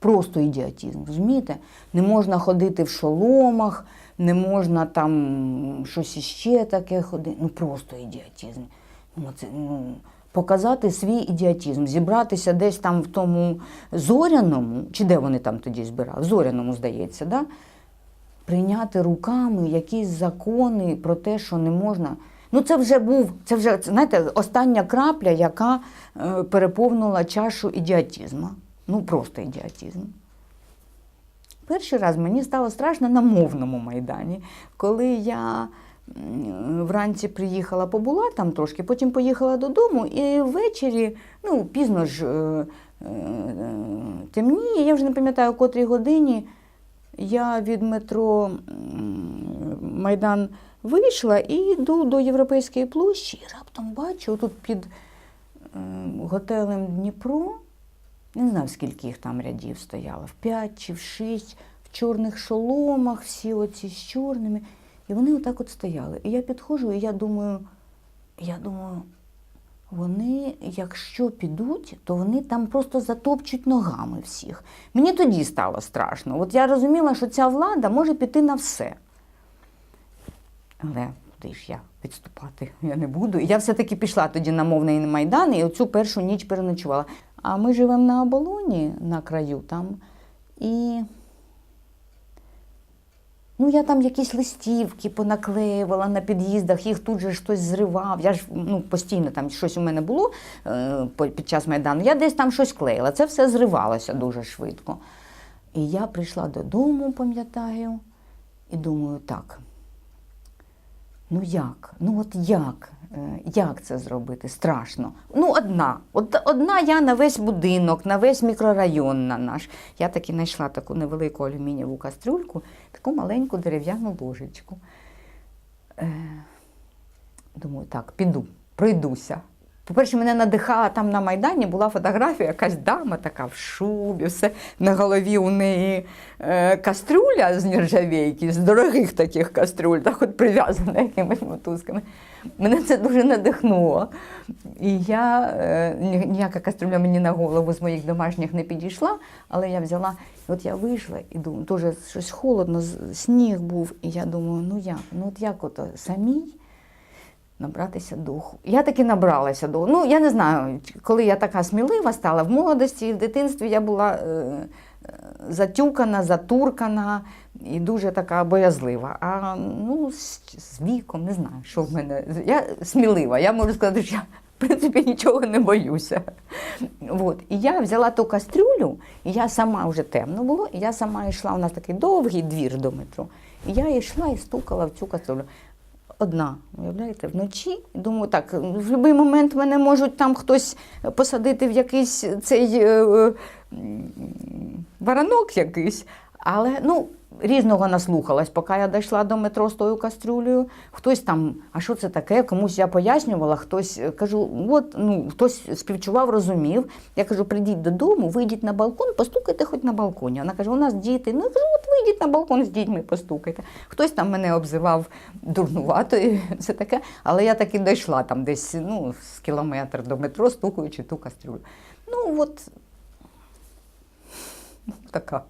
Просто ідіотизм, розумієте? Не можна ходити в шоломах, не можна там щось іще таке ходити. Ну просто ідіотизм. Ну, це, ну, показати свій ідіотизм, зібратися десь там в тому зоряному, чи де вони там тоді збирали? Зоряному, здається, да? прийняти руками якісь закони про те, що не можна. Ну, це вже був, це вже, знаєте, остання крапля, яка е, переповнила чашу ідіотизму. Ну, просто ідіотизм. Перший раз мені стало страшно на мовному майдані, коли я вранці приїхала, побула там трошки, потім поїхала додому, і ввечері, ну, пізно ж е, е, темніє, я вже не пам'ятаю, о котрій годині. Я від метро Майдан вийшла і йду до Європейської площі, і раптом бачу тут під ем, готелем Дніпро, не знаю, скільки їх там рядів стояло, в п'ять чи в шість, в чорних шоломах, всі оці з чорними. І вони отак от стояли. І я підходжу, і я думаю, я думаю, вони, якщо підуть, то вони там просто затопчуть ногами всіх. Мені тоді стало страшно. От я розуміла, що ця влада може піти на все. Але куди ж я відступати? Я не буду. І я все-таки пішла тоді на мовний майдан і оцю першу ніч переночувала. А ми живемо на оболоні на краю там. І Ну, я там якісь листівки понаклеювала на під'їздах, їх тут же хтось зривав. Я ж ну, постійно там щось у мене було е, під час Майдану. Я десь там щось клеїла. Це все зривалося дуже швидко. І я прийшла додому, пам'ятаю, і думаю, так. Ну як? Ну от як? Е, Як це зробити? Страшно. Ну, одна. Одна я на весь будинок, на весь мікрорайон на наш. Я таки знайшла таку невелику алюмінієву кастрюльку, таку маленьку дерев'яну ложечку. Е, думаю, так, піду, пройдуся. По-перше, мене надихала там на Майдані, була фотографія, якась дама така в шубі, все на голові у неї е, кастрюля з нержавійки, з дорогих таких кастрюль, так от прив'язана якимись мотузками. Мене це дуже надихнуло. І я, е, ніяка кастрюля мені на голову з моїх домашніх не підійшла, але я взяла, і от я вийшла і думаю, дуже щось холодно, сніг був, і я думаю, ну як, ну от як ото самій набратися духу. Я таки набралася духу. Ну, я не знаю, коли я така смілива стала в молодості, в дитинстві я була е, е, затюкана, затуркана і дуже така боязлива. А ну, з, з віком не знаю, що в мене. Я смілива, я можу сказати, що я. В принципі, нічого не боюся. От. І я взяла ту кастрюлю, і я сама вже темно було, і я сама йшла, у нас такий довгий двір до метро. І я йшла і стукала в цю кастрюлю одна, уявляєте, вночі. Думаю, так, в будь-який момент мене можуть там хтось посадити в якийсь цей е, е, баранок якийсь. Але ну, різного наслухалась, поки я дійшла до метро з тою кастрюлею. Хтось там, а що це таке? Комусь я пояснювала, хтось е, кажу, от ну хтось співчував, розумів. Я кажу, прийдіть додому, вийдіть на балкон, постукайте хоч на балконі. Вона каже, у нас діти. Ну я кажу, от вийдіть на балкон з дітьми, постукайте. Хтось там мене обзивав дурнуватою, все таке. Але я таки дійшла там десь ну, з кілометр до метро, стукаючи ту кастрюлю. Ну от така.